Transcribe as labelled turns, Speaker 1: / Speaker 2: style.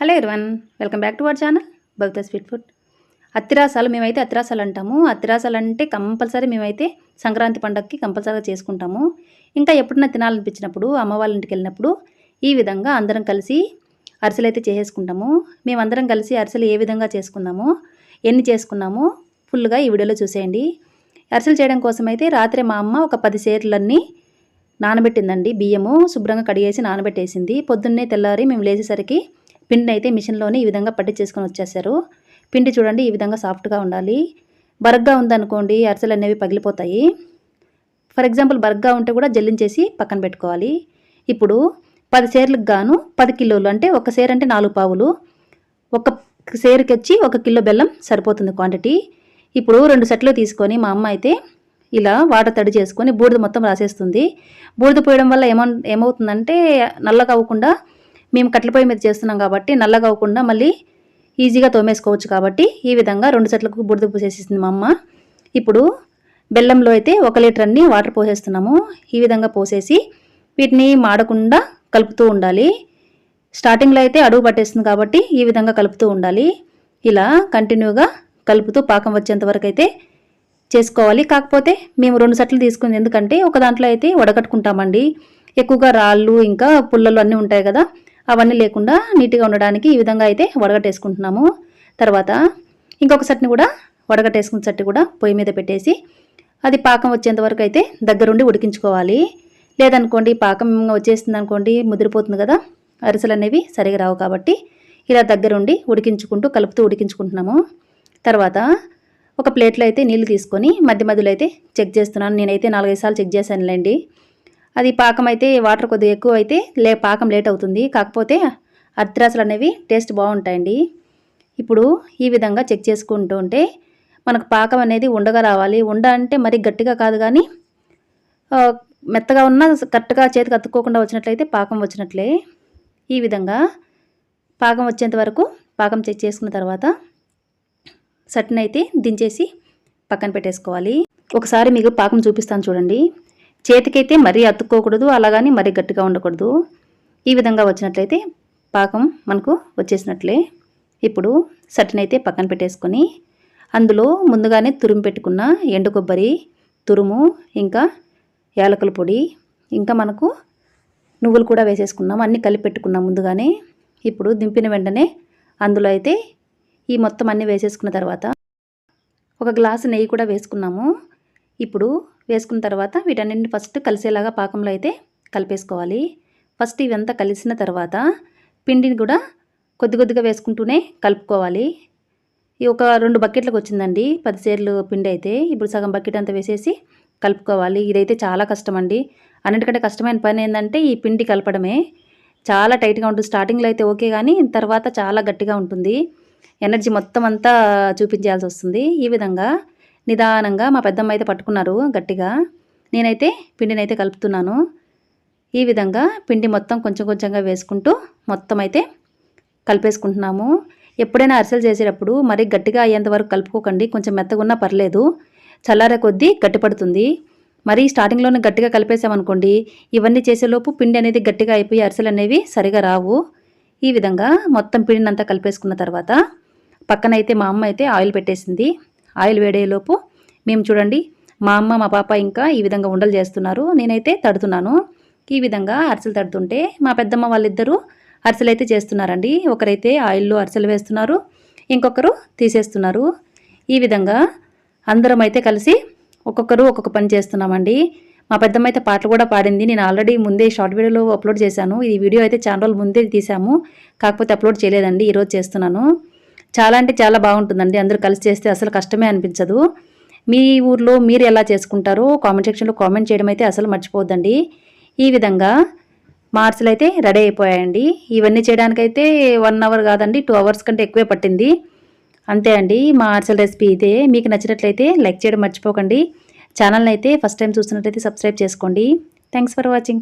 Speaker 1: Hello everyone welcome back to our channel Bhavitha sweet food. అత్తిరాసాలు మేమైతే అత్తిరాసాలు అంటాము. అత్తిరాసాలు అంటే కంపల్సరీ మేమైతే సంక్రాంతి పండగకి కంపల్సరీగా చేసుకుంటాము. ఇంకా ఎప్పుడైనా తినాలనిపించినప్పుడు అమ్మ వాళ్ళ ఇంటికి వెళ్ళినప్పుడు ఈ విధంగా అందరం కలిసి అరిసెలు అయితే చేసేసుకుంటాము. మేమందరం కలిసి అరిసెలు ఏ విధంగా చేసుకున్నాము ఎన్ని చేసుకున్నాము ఫుల్గా ఈ వీడియోలో చూసేయండి. అరిసెలు చేయడం కోసం అయితే రాత్రి మా అమ్మ ఒక పది సేర్లన్నీ నానబెట్టిందండి. బియ్యము శుభ్రంగా కడిగేసి నానబెట్టేసింది. పొద్దున్నే తెల్లారి మేము లేచేసరికి పిండిని అయితే మిషన్లోనే ఈ విధంగా పట్టి చేసుకొని వచ్చేసారు. పిండి చూడండి ఈ విధంగా సాఫ్ట్గా ఉండాలి. బరగ్గా ఉందనుకోండి అరిసెలు అనేవి పగిలిపోతాయి. ఫర్ ఎగ్జాంపుల్ బరగ్గా ఉంటే కూడా జల్లించేసి పక్కన పెట్టుకోవాలి. ఇప్పుడు పది సేర్లకు గాను పది కిలోలు అంటే ఒక సేర్ అంటే నాలుగు పావులు. ఒక సేరుకి వచ్చి ఒక కిలో బెల్లం సరిపోతుంది క్వాంటిటీ. ఇప్పుడు రెండు సెట్లు తీసుకొని మా అమ్మ అయితే ఇలా వాటర్ తడి చేసుకొని బూడిద మొత్తం రాసేస్తుంది. బూడిద పోయడం వల్ల ఏమో ఏమవుతుందంటే నల్లగా అవ్వకుండా మేము కట్టెల పొయ్యి మీద చేస్తున్నాం కాబట్టి నల్లగా అవ్వకుండా మళ్ళీ ఈజీగా తోమేసుకోవచ్చు కాబట్టి ఈ విధంగా రెండు చెట్లకు బుడిద పోసేసింది మా అమ్మ. ఇప్పుడు బెల్లంలో అయితే ఒక లీటర్ అన్ని వాటర్ పోసేస్తున్నాము. ఈ విధంగా పోసేసి వీటిని మాడకుండా కలుపుతూ ఉండాలి. స్టార్టింగ్లో అయితే అడుగు పట్టేస్తుంది కాబట్టి ఈ విధంగా కలుపుతూ ఉండాలి. ఇలా కంటిన్యూగా కలుపుతూ పాకం వచ్చేంత వరకు అయితే చేసుకోవాలి. కాకపోతే మేము రెండు సెట్లు తీసుకుంది. ఎందుకంటే ఒక దాంట్లో అయితే వడగట్టుకుంటామండి ఎక్కువగా రాళ్ళు ఇంకా పుల్లలు అన్నీ ఉంటాయి కదా. అవన్నీ లేకుండా నీట్గా ఉండడానికి ఈ విధంగా అయితే వడగట్టేసుకుంటున్నాము. తర్వాత ఇంకొక చట్ని కూడా వడగట్టేసుకున్న సెట్ కూడా పొయ్యి మీద పెట్టేసి అది పాకం వచ్చేంత వరకు అయితే దగ్గరుండి ఉడికించుకోవాలి. లేదనుకోండి పాకం వచ్చేస్తుంది అనుకోండి ముదిరిపోతుంది కదా అరిసెలు అనేవి సరిగా రావు కాబట్టి ఇలా దగ్గరుండి ఉడికించుకుంటూ కలుపుతూ ఉడికించుకుంటున్నాము. తర్వాత ఒక ప్లేట్లో అయితే నీళ్ళు తీసుకొని మధ్య మధ్యలో అయితే చెక్ చేస్తున్నాను. నేనైతే నాలుగైదు సార్లు చెక్ చేశానులేండి. అది పాకం అయితే వాటర్ కొద్దిగా ఎక్కువ అయితే లే పాకం లేట్ అవుతుంది. కాకపోతే అర్ధరాసులు అనేవి టేస్ట్ బాగుంటాయండి. ఇప్పుడు ఈ విధంగా చెక్ చేసుకుంటూ ఉంటే మనకు పాకం అనేది ఉండగా రావాలి. ఉండ అంటే మరీ గట్టిగా కాదు కానీ మెత్తగా ఉన్న కరెక్ట్గా చేతికి అతుక్కోకుండా వచ్చినట్లయితే పాకం వచ్చినట్లే. ఈ విధంగా పాకం వచ్చేంత వరకు పాకం చెక్ చేసుకున్న తర్వాత సట్నైతే దించేసి పక్కన పెట్టేసుకోవాలి. ఒకసారి మీకు పాకం చూపిస్తాను చూడండి. చేతికైతే మరీ అతుక్కోకూడదు అలాగని మరీ గట్టిగా ఉండకూడదు. ఈ విధంగా వచ్చినట్లయితే పాకం మనకు వచ్చేసినట్లే. ఇప్పుడు సటినైతే పక్కన పెట్టేసుకొని అందులో ముందుగానే తురుము పెట్టుకున్న ఎండు కొబ్బరి తురుము ఇంకా యాలకుల పొడి ఇంకా మనకు నువ్వులు కూడా వేసేసుకున్నాం. అన్నీ కలిపి పెట్టుకున్నాం ముందుగానే. ఇప్పుడు దింపిన వెంటనే అందులో అయితే ఈ మొత్తం అన్నీ వేసేసుకున్న తర్వాత ఒక గ్లాసు నెయ్యి కూడా వేసుకున్నాము. ఇప్పుడు వేసుకున్న తర్వాత వీటన్నింటిని ఫస్ట్ కలిసేలాగా పాకంలో అయితే కలిపేసుకోవాలి. ఫస్ట్ ఇవంతా కలిసిన తర్వాత పిండిని కూడా కొద్ది కొద్దిగా వేసుకుంటూనే కలుపుకోవాలి. ఈ ఒక రెండు బకెట్లకు వచ్చిందండి పది సేర్లు పిండి అయితే. ఇప్పుడు సగం బకెట్ అంతా వేసేసి కలుపుకోవాలి. ఇదైతే చాలా కష్టం అండి అన్నిటికంటే కష్టమైన పని ఏంటంటే ఈ పిండి కలపడమే. చాలా టైట్గా ఉంటుంది. స్టార్టింగ్లో అయితే ఓకే కానీ తర్వాత చాలా గట్టిగా ఉంటుంది. ఎనర్జీ మొత్తం అంతా చూపించాల్సి వస్తుంది. ఈ విధంగా నిదానంగా మా పెద్దమ్మ అయితే పట్టుకున్నారు గట్టిగా. నేనైతే పిండిని అయితే కలుపుతున్నాను. ఈ విధంగా పిండి మొత్తం కొంచెం కొంచెంగా వేసుకుంటూ మొత్తం అయితే కలిపేసుకుంటున్నాము. ఎప్పుడైనా అరిసెలు చేసేటప్పుడు మరీ గట్టిగా అయ్యేంత వరకు కలుపుకోకండి. కొంచెం మెత్తగా ఉన్నా పర్లేదు. చల్లారే కొద్దీ గట్టిపడుతుంది. మరీ స్టార్టింగ్లోనే గట్టిగా కలిపేసామనుకోండి ఇవన్నీ చేసేలోపు పిండి అనేది గట్టిగా అయిపోయి అరిసెలు అనేవి సరిగా రావు. ఈ విధంగా మొత్తం పిండినంతా కలిపేసుకున్న తర్వాత పక్కనైతే మా అమ్మ అయితే ఆయిల్ పెట్టేసింది. ఆయిల్ వేడేలోపు మేము చూడండి మా అమ్మ మా పాప ఇంకా ఈ విధంగా ఉండలు చేస్తున్నారు. నేనైతే తడుతున్నాను. ఈ విధంగా అరిసెలు తడుతుంటే మా పెద్దమ్మ వాళ్ళిద్దరూ అరిసెలు అయితే చేస్తున్నారండి. ఒకరైతే ఆయిల్లో అరిసెలు వేస్తున్నారు ఇంకొకరు తీసేస్తున్నారు. ఈ విధంగా అందరం అయితే కలిసి ఒక్కొక్కరు ఒక్కొక్క పని చేస్తున్నామండి. మా పెద్దమ్మ అయితే పాటలు కూడా పాడింది. నేను ఆల్రెడీ ముందే షార్ట్ వీడియోలో అప్లోడ్ చేశాను. ఈ వీడియో అయితే చాలా రోజులు ముందే తీసాము కాకపోతే అప్లోడ్ చేయలేదండి ఈరోజు చేస్తున్నాను. చాలా అంటే చాలా బాగుంటుందండి. అందరూ కలిసి చేస్తే అసలు కష్టమే అనిపించదు. మీ ఊర్లో మీరు ఎలా చేసుకుంటారో కామెంట్ సెక్షన్లో కామెంట్ చేయడం అయితే అసలు మర్చిపోద్దండి ఈ విధంగా మార్చులు అయితే రెడీ అయిపోయాయండి. ఇవన్నీ చేయడానికైతే వన్ అవర్ కాదండి టూ అవర్స్ కంటే ఎక్కువే పట్టింది. అంతే అండి మా ఆర్సల్ రెసిపీ ఇదే. మీకు నచ్చినట్లయితే లైక్ చేయడం మర్చిపోకండి. ఛానల్ని అయితే ఫస్ట్ టైం చూస్తున్నట్లయితే సబ్స్క్రైబ్ చేసుకోండి. Thanks for watching.